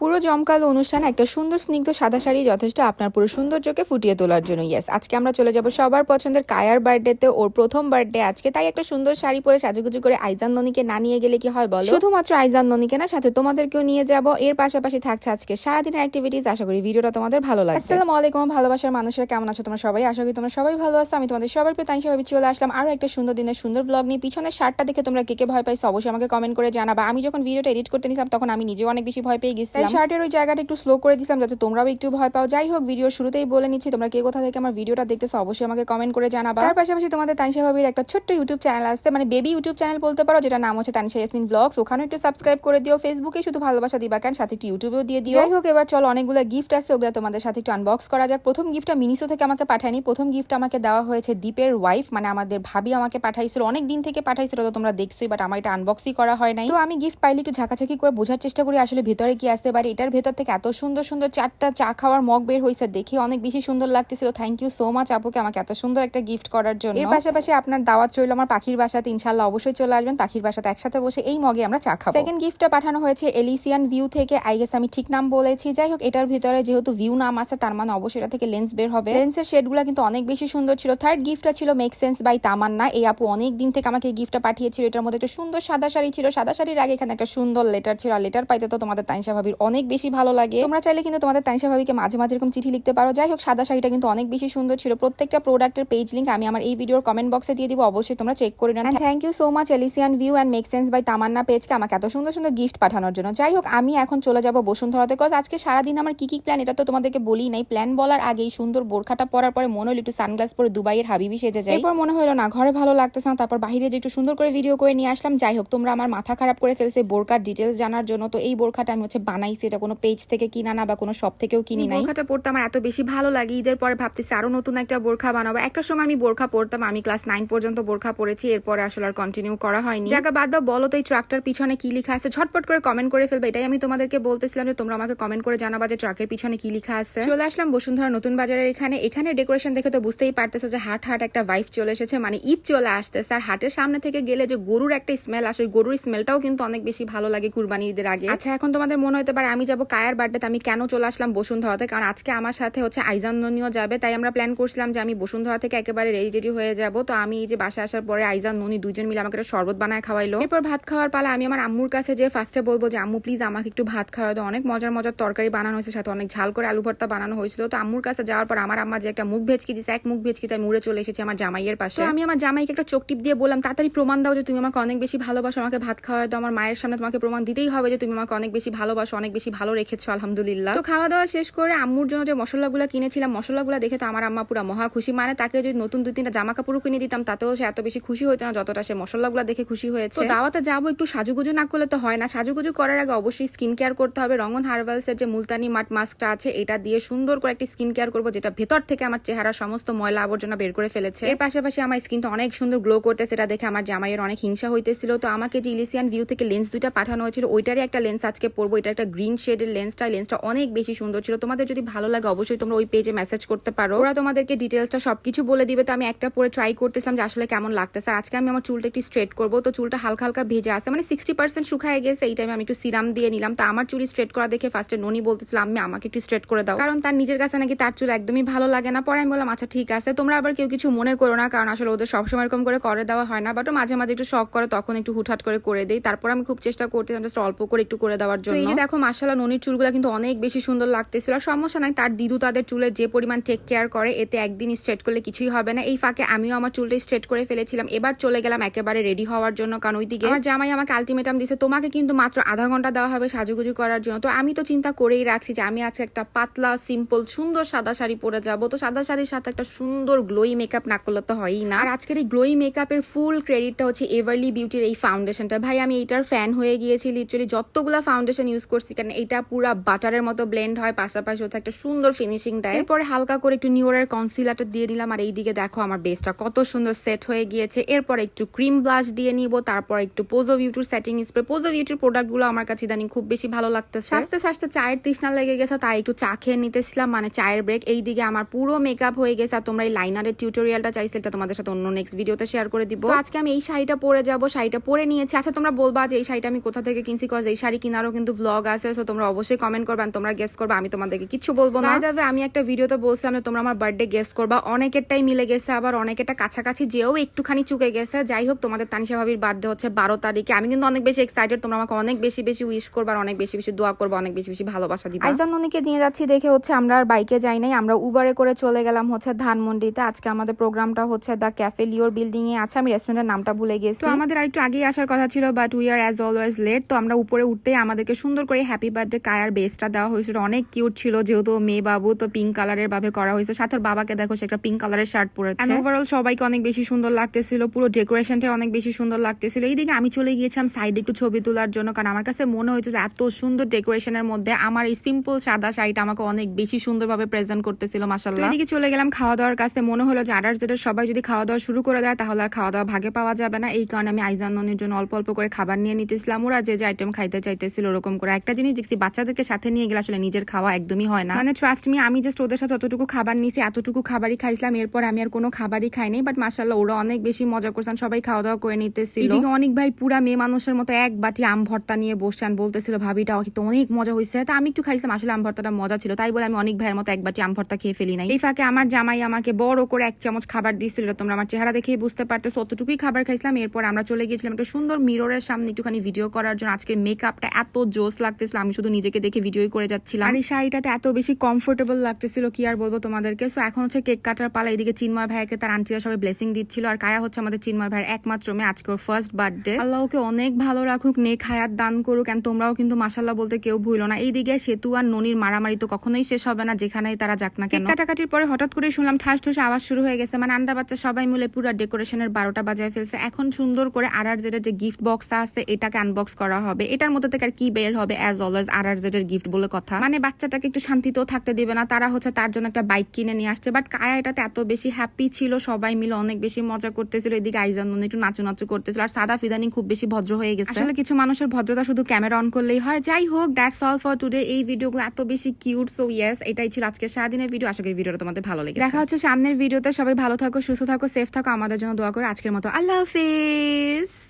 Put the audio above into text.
পুরো জমকালো অনুষ্ঠান একটা সুন্দর স্নিগ্ধ সাদা শাড়ি যথেষ্ট আপনার পুরো সৌন্দর্যকে ফুটিয়ে তোলার জন্য ইয়েস আজকে আমরা চলে যাব সবার পছন্দের কায়ার বার্থডেতে, ওর প্রথম বার্থডে আজকে। তাই একটা সুন্দর শাড়ি পরে সাজুগুজু করে আইজান ননীকে না নিয়ে গেলে কি হয় বলো? শুধুমাত্র আইজান ননিকে না, সাথে তোমাদেরকেও নিয়ে যাব। এর পাশাপাশি থাকছে আজকে সারাদিনের অ্যাক্টিভিটিস আশা করি ভিডিওটা তোমাদের ভালো লাগবে। আসসালামু আলাইকুম, ভালোবাসার মানুষেরা কেমন আছো তোমরা সবাই? আশা করি তোমরা সবাই ভালো আছো। আমি তোমাদের সবার প্রতি তাই সবাই চলে আসলাম আরও একটা সুন্দর দিনের সুন্দর ব্লগ নিয়ে। পিছনের শার্টটা দেখে তোমরা কে কে ভয় পাইছো? অবশ্যই আমাকে কমেন্ট করে জানাবা। আমি যখন ভিডিওটা এডিট করতে নিছিলাম, তখন আমি নিজেও অনেক বেশি ভয় পেয়ে তাই শার্টের ওই জায়গাটা একটু স্লো করে দিছিলাম যাতে তোমরাও একটু ভয় পাও। যাই হোক ভিডিও শুরুতেই বলে নিচ্ছি, তোমরা কে কোথা থেকে আমার ভিডিওটা দেখতেছো অবশ্যই আমাকে কমেন্ট করে জানাবা। তার পাশাপাশি তোমাদের তানিশা ভাবির একটা ছোট্ট ইউটিউব চ্যানেল আছে মানে বেবি ইউটিউব চ্যানেল বলতে পারো যেটা নাম হচ্ছে তানিশা ইয়াসমিন ব্লগস ওখানে একটু সাবস্ক্রাইব করে দিও ফেসবুকে শুধু ভালোবাসা দিবা কেন, সাথে একটু ইউটিউবেও দিয়ে দিও। যাই হোক, এবার চলো, অনেকগুলো গিফট আছে, ওগুলো তোমাদের সাথে একটু আনবক্স করা যাক। প্রথম গিফটটা মিনিসো থেকে আমাকে পাঠায়নি। প্রথম গিফট আমাকে দেওয়া হয়েছে দীপের ওয়াইফ মানে আমাদের ভাবি আমাকে পাঠাইছিল অনেক দিন থেকে পাঠাইছিল তো তোমরা দেখছোই বাট আমার এটা আনবক্সই করা হয় নাই। তো আমি গিফট পাইলে একটু ঝাঁকাঝাঁকি করে বোঝার চেষ্টা করি, আসলে ভিতরে কি আসতে পারে এটার ভেতর থেকে এত সুন্দর সুন্দর চারটা চা খাওয়ার মগ বের হয়েছে দেখে অনেক বেশি সুন্দর লাগতেছিল। থ্যাংক ইউ সো মাচ আপুকে আমাকে এত সুন্দর একটা গিফট করার জন্য। এর পাশাপাশি আপনার দাওয়াত রইল আমার পাখির বাসাতে ইনশাল্লাহ অবশ্যই চলে আসবেন পাখির বাসাতে একসাথে বসে এই মগে আমরা চা খাব। সেকেন্ড গিফটটা পাঠানো হয়েছে এলিসিয়ান ভিউ থেকে আই গেস আমি ঠিক নাম বলেছি। যাই হোক এটার ভিতরে যেহেতু ভিউ নাম আছে তার মানে অবশ্যই এটা থেকে লেন্স বের হবে। লেন্সের শেডগুলো কিন্তু অনেক বেশি সুন্দর ছিল। থার্ড গিফটটা ছিল মেক সেন্স বাই তামান্না এই আপু অনেক দিন থেকে আমাকে গিফটটা পাঠিয়েছিল। এটার মধ্যে একটা সুন্দর সাদা শাড়ি ছিল। সাদা শাড়ির আগে এখানে একটা সুন্দর লেটার ছিল। আর লেটার পাইতে তো তোমাদের তানিশা ভাবির অনেক বেশি ভালো লাগে। তোমরা চাইলে কিন্তু তোমাদের তানিশা ভাবিকে মাঝে মাঝে এরকম চিঠি লিখতে পারো। যাই হোক সাদা শাড়িটা কিন্তু অনেক বেশি সুন্দর ছিল। প্রত্যেকটা প্রোডাক্টের পেজ লিঙ্ক আমি আমার এই ভিডিওর কমেন্ট বক্সে দিয়ে দিব অবশ্যই তোমরা চেক করে নাও। Thank you so much Elysian View and make sense by Tamanna পেজকে আমাকে এত সুন্দর সুন্দর গিফট পাঠানোর জন্য। যাই হোক আমি এখন চলে যাব বসুন্ধরাতে কজ আজকে সারাদিন আমার কি কি প্ল্যান এটা তো তোমাদেরকে বলি নাই। প্ল্যান বলার আগেই সুন্দর বোরখাটা পরার পরে মনে হলো একটু সানগ্লাস পরে দুবাইয়ের হাবিবি সেজে যায় এরপর মনে হলো না ঘরে ভালো লাগতেছে না তারপর বাইরে যে একটু সুন্দর করে ভিডিও করে নিয়ে আসলাম। যাই হোক তোমরা আমার মাথা খারাপ করে ফেলছে বোরকার ডিটেলস জানার জন্য। তো এই বোরখাটা আমি হচ্ছে বানাইছি এটা কোনো পেজ থেকে কিনা না বা কোনো শপ থেকেও কিনি নাই। বোরখাটা পড়তে আমার এত বেশি ভালো লাগে ঈদের পরে ভাবতেছি আরও নতুন একটা বোরখা বানাবো। একটা সময় আমি বোরখা পড়তাম আমি ক্লাস নাইন পর্যন্ত বোরখা পড়েছি এরপরে আসলে আর কন্টিনিউ করা হয়নি। জায়গা বাদ দাও বলো তো এই ট্রাকটার পিছনে কি লেখা আছে? ঝটপট করে কমেন্ট করে ফেলবে এটাই আমি তোমাদেরকে বলতেছিলাম যে তোমরা আমাকে কমেন্ট করে জানাবা যে ট্রাকের পিছনে কি লেখা আছে। চলে আসলাম বসুন্ধরা নতুন বাজারের এখানে। এখানে ডেকোরেশন দেখে তো বুঝতেই পারতেছো যে হাট হাট একটা ভাইফ চলে এসেছে মানে ঈদ চলে আসতেছে। আর হাটের সামনে থেকে গেলে যে গরুর একটা স্মেল আসে ওই গরুর স্মেলটাও কিন্তু অনেক বেশি ভালো লাগে কুরবানি ঈদের আগে। আচ্ছা এখন তোমাদের মনে হতে পারে আমি যাব কায়ার বার্থডেতে, আমি কেন চলে আসলাম বসুন্ধরাতে কারণ আজকে আমার সাথে হচ্ছে আইজান যাবে, তাই আমরা প্ল্যান করছিলাম যে আমি বসুন্ধরা থেকে একেবারে রেডি রেডি হয়ে যাব। তো আমি এই যে বাসায় আসার পরে আইজান ননি দুজন মিলে আমাকে একটা শরবত বানায় খাওয়াইলো। এরপর ভাত খাওয়ার পালা আমি আমার আম্মুর কাছে যে ফার্স্টে বলব যে, আম্মু প্লিজ আমাকে একটু ভাত খাওয়া অনেক মজার মজার তরকারি বানানো হয়েছে, সাথে অনেক ঝাল করে আলু ভর্তা বানানো হয়েছিল। তো আম্মুর কাছে যাওয়ার পর আমার আম্মা যে একটা মুখ ভেজকি দিছে, এক মুখ ভেজকিতে তাই মুড়ে চলে এসেছি আমার জামাইয়ের পাশে। আমি আমার জামাইকে একটা চোখ টিপ দিয়ে বললাম, তাড়াতাড়ি প্রমাণ দাও যে তুমি আমাকে অনেক বেশি ভালোবাসো, আমাকে ভাত খাওয়া দাও, আমার মায়ের সামনে তোমাকে প্রমাণ দিতেই হবে যে তুমি আমাকে অনেক বেশি ভালোবাসো, অনেক বেশি ভালো রেখেছো আলহামদুলিল্লাহ। তো খাওয়া দাওয়া শেষ করে আম্মুর জন্য যে মশলাগুলো কিনেছিলাম মশলাগুলো দেখে তো আমার আম্মা পুরো মহা খুশি। মানে তাকে যদি নতুন দুই তিনটা জামা কাপড় কিনে দিতাম তাতেও সে এত বেশি খুশি হতো না যতটা সে মশলাগুলো দেখে খুশি হয়েছে। তো দাওয়াতে যাব একটু সাজুগুজু না করলে তো হয় না। সাজুগুজু করার আগে অবশ্যই স্কিন কেয়ার করতে হবে। রঙন হার্বালসের যে মুলতানি মাট মাস্কটা আছে এটা দিয়ে সুন্দর করে একটি স্কিন কেয়ার করব যেটা ভেতর থেকে আমার চেহারা সমস্ত ময়লা আবর্জনা বের করে ফেলেছে। এর পাশাপাশি আমার স্কিনটা অনেক সুন্দর গ্লো করতে সেটা দেখে আমার জামাইয়ের অনেক হিংসা হইতেছিল। তো আমাকে যে ইলিসিয়ান ভিউ থেকে লেন্স দুইটা পাঠানো হয়েছিল ওইটারই একটা লেন্স আজকে পরবো এটা একটা গ্রিন শেডের লেন্সটা লেন্সটা অনেক বেশি সুন্দর ছিল। তোমাদের যদি ভালো লাগে অবশ্যই তোমরা ওই পেজে মেসেজ করতে পারো। ওরা তোমাদেরকে ডিটেলসটা সবকিছু বলে দিবে। তো আমি একটা পরে ট্রাই করতেছিলাম যে আসলে কেমন লাগতেছে। আর আজকে আমি আমার চুলটা একটু স্ট্রেট করব। তো চুলটা হালকা হালকা ভেজে আছে মানে সিক্সটি পার্সেন্ট শুকায় গেছে। এই টাইমে আমি একটু সিরাম দিয়ে নিলাম। তো আমার চুল স্ট্রেট করা দেখে ফার্স্টে ননি বলতেছিল আমি আমাকে একটু স্ট্রেট করে দাও। কারণ তার নিজের কাছে নাকি তার চুল একদমই ভালো লাগে না। পরে আমি বললাম আচ্ছা ঠিক আছে। তোমরা আবার কেউ কিছু মনে করো না। কারণ আসলে ওদের সবসময় এরকম করে করে দেওয়া হয় না। বাট মাঝে মাঝে একটু শখ করে তখন একটু হুটহাট করে করে দেই। তারপর আমি খুব চেষ্টা করতেছিলাম জাস্ট অল্প করে একটু করে দেওয়ার জন্য। দেখো মাসালা ননির চুলগুলো কিন্তু অনেক বেশি সুন্দর লাগতেছিল। আর সমস্যা নাই, তার দিদু তাদের চুলের যে পরিমাণ টেক কেয়ার করে, এতে একদিন স্ট্রেট করলে কিছুই হবে না। এই ফাঁকে আমিও আমার চুলটা স্ট্রেট করে ফেলেছিলাম। এবার চলে গেলাম একেবারে রেডি হওয়ার জন্য কারণ ওইদিকে আমার জামাই আমাকে আলটিমেটাম দিছে, তোমাকে কিন্তু মাত্র আধা ঘণ্টা দেওয়া হবে সাজুগুজু করার জন্য। তো আমি তো চিন্তা করেই রাখছি যে আমি আজকে একটা পাতলা সিম্পল সুন্দর সাদা শাড়ি পরে যাব। তো সাদা শাড়ির সাথে একটা সুন্দর গ্লোই মেকআপ না করলে তো হয়ই না। আর আজকের এই গ্লোই মেকআপের ফুল ক্রেডিটটা হচ্ছে এভারলি বিউটির এই ফাউন্ডেশনটা ভাই, আমি এইটার ফ্যান হয়ে গিয়েছি লিটারালি যতগুলা ফাউন্ডেশন ইউজ করছি কারণ এটা পুরা বাটারের মতো ব্লেন্ড হয় পাশাপাশি হচ্ছে একটা সুন্দর ফিনিশিং দেয়। এরপরে হালকা করে একটু নিউরের কনসিলারটা দিয়ে নিলাম আর এইদিকে দেখো আমার বেসটা কত সুন্দর সেট হয়ে গিয়েছে। এরপর একটু ক্রিম ব্লাশ দিয়ে নিব তারপর একটু পোজো বিউটির সেটিং স্প্রে পোজো বিউটির প্রোডাক্টগুলো আমার কাছে ইদানিং খুব বেশি ভালো লাগতেছে। আস্তে আস্তে চায়ের তৃষ্ণা লেগে গেছে তাই একটু চা খেয়ে নিতেছিলাম মানে চায়ের ব্রেক এইদিকে আমার পুরো মেকআপ হয়ে গেছে আর তোমরা এই লাইনারের টিউটোরিয়ালটা চাইছে এটা তোমাদের সাথে অন্য নেক্সট ভিডিওতে শেয়ার করে দিব। আজকে আমি এই শাড়িটা পরে যাব শাড়িটা পরে নিয়েছি। আচ্ছা তোমরা বলবা যে এই শাড়িটা আমি কোথা থেকে কিনছি কজ এই শাড়ি কিনারও কিন্তু ব্লগ আছে। হয়েছে তোমরা অবশ্যই কমেন্ট করবে তোমরা গেস করবে আমি তোমাদেরকে কিছু বলব না। দাদা আমি একটা ভিডিওতে বলছিলাম যে তোমরা আমার বার্থডে গেস করবা। অনেকেরটাই মিলে গেছে আবার অনেকেরটা কাছাকাছি যেও একটুখানি চুকে গেছে। যাই হোক তোমাদের তানিশা ভাবির বার্থডে হচ্ছে বারো তারিখে। আমি কিন্তু অনেক বেশি এক্সাইটেড তোমরা আমাকে অনেক বেশি বেশি উইশ করবা আর অনেক বেশি বেশি দোয়া করবা অনেক বেশি বেশি ভালোবাসা দিবা। আইজান ননিকে নিয়ে যাচ্ছি দেখে হচ্ছে আমরা আর বাইকে যাই নাই। আমরা উবারে করে চলে গেলাম হচ্ছে ধানমন্ডিতে। আজকে আমাদের প্রোগ্রামটা হচ্ছে দ্য ক্যাফে লিওর বিল্ডিং এ আছে। আমি রেস্টুরেন্টের নামটা ভুলে গেছি। তো আমাদের আর একটু আগেই আসার কথা ছিল but we are as always late তো আমরা উপরে উঠতেই আমাদেরকে সুন্দর করে হ্যাপি বার্থডে কায়ার বেসটা দেওয়া হয়েছিল। অনেক কিউট ছিল যেহেতু মেয়ে বাবু তো পিঙ্ক কালারের ভাবে করা হয়েছে। সাথে ওর বাবাকে দেখো সে একটা পিঙ্ক কালারের শার্ট পরেছে। ওভারঅল সবাইকে অনেক বেশি সুন্দর লাগতেছিল পুরো ডেকোরেশনটা অনেক বেশি সুন্দর লাগতেছিল। এইদিকে আমি চলে গিয়েছিলাম সাইডে একটু ছবি তোলার জন্য কারণ আমার কাছে মনে হয়েছে যে এত সুন্দর ডেকোরেশনের মধ্যে আমার এই সিম্পল সাদা শাড়িটা আমাকে অনেক বেশি সুন্দরভাবে প্রেজেন্ট করতেছিল মাসাল্লাহ এদিকে চলে গেলাম খাওয়া দাওয়ার কাছে মনে হলো যে আডার যেটা সবাই যদি খাওয়া দাওয়া শুরু করে দেয় তাহলে আর খাওয়া দাওয়া ভাগে পাওয়া যাবে না। এই কারণে আমি আইজান ননির জন্য অল্প অল্প করে খাবার নিয়ে নিতেছিলাম। ওরা যে যে আইটেম খাইতে চাইতেছিল ওরকম করে। একটা জিনিস দেখছি বাচ্চাদেরকে সাথে নিয়ে গেলে আসলে নিজের খাওয়া একদমই হয় না। মানে ট্রাস্ট মি আমি জাস্ট ওদের সাথে অতটুকু খাবার নিয়েছি এতটুকু খাবারই খাইছিলাম। এরপর আমি আর কোনো খাবারই খাইনি বাট মাসাল্লাহ ওরা অনেক বেশি মজা করছেন সবাই খাওয়া দাওয়া করে নিতেছিল। এদিকে অনেক ভাই পুরা মেয়ে মানুষের মতো এক বাটি আম ভর্তা নিয়ে বসছেন বলতেছিল ভাবিটা কিন্তু অনেক মজা হয়েছে তা আমি একটু খাইছিলাম, আসলে আম ভর্তাটা মজা ছিল। তাই বলে আমি অনেক ভাইয়ের মতো এক বাটি আম ভর্তা খেয়ে ফেলি নাই। এই ফাঁকে আমার জামাই আমাকে বড় করে এক চামচ খাবার দিয়েছিল তোমরা আমার চেহারা দেখেই বুঝতে পারতেছো। অতটুকুই খাবার খাইছিলাম, এরপর আমরা চলে গিয়েছিলাম একটা সুন্দর মিররের সামনে একটুখানি ভিডিও করার জন্য। আজকের মেকআপটা এত জোস লাগতেছিল। আমি শুধু নিজেকে দেখে ভিডিওই করে যাচ্ছিলাম। আর এই শাড়িটাতে এত বেশি কমফোর্টেবল লাগতেছিল কি আর বলব তোমাদেরকে? সো এখন হচ্ছে কেক কাটার পালা এদিকে চিন্ময় ভাইকে তার আন্টিরা সবাই ব্লেসিং দিচ্ছিল আর কায়া হচ্ছে আমাদের চিন্ময় ভাইয়ের একমাত্র মেয়ে আজকে ওর ফার্স্ট বার্থডে আল্লাহ ওকে অনেক ভালো রাখুক নেক হায়াত দান করুক এন্ড তোমরাও কিন্তু মাসাল্লাহ বলতে কেউ ভুলো না। এইদিকে সেতু আর ননির মারামারি তো কখনোই শেষ হবে না যেখানেই তারা যাক না কেন। কাটাকাটির পরে হঠাৎ করে শুনলাম ঠাস ঠুস আওয়াজ শুরু হয়ে গেছে। মানে আন্ডা বাচ্চা সবাই মিলে পুরো ডেকোরেশনের বারোটা বাজায় ফেলছে। এখন সুন্দর করে আর আর জেডের যে গিফট বক্স আছে এটাকে আনবক্স করা হবে। এটার মধ্যে থেকে আর কি বের হবে অ্যাজ অলওয়েজ আর আর জেডের গিফট বলে কথা। মানে বাচ্চাটাকে একটু শান্তিতেও থাকতে দিবে না তারা হচ্ছে তার জন্য একটা বাইক কিনে নিয়ে আসছে। বাট কায়া এটাতে এত বেশি হ্যাপি ছিল সবাই মিলে অনেক বেশি মজা করতেছিল। এদিকে আইজান একটু নাচু নাচু করতেছিল। আর সাদা ফিদানি খুব বেশি ভদ্র হয়ে গেছে। আসলে কিছু মানুষের ভদ্রতা শুধু ক্যামেরা অন করলেই হয়। যাই হোক দ্যাটস অল ফর টুডে এই ভিডিওগুলো এত বেশি কিউট সো ইয়েস এটাই ছিল আজকে সারাদিনের ভিডিও আশা করি ভিডিওটা তোমাদের ভালো লেগেছে। দেখা হচ্ছে সামনের ভিডিওতে সবাই ভালো থাকো সুস্থ থাকো সেফ থাকো। আমাদের জন্য দোয়া করে। আজকের মতো আল্লাহ হাফিজ।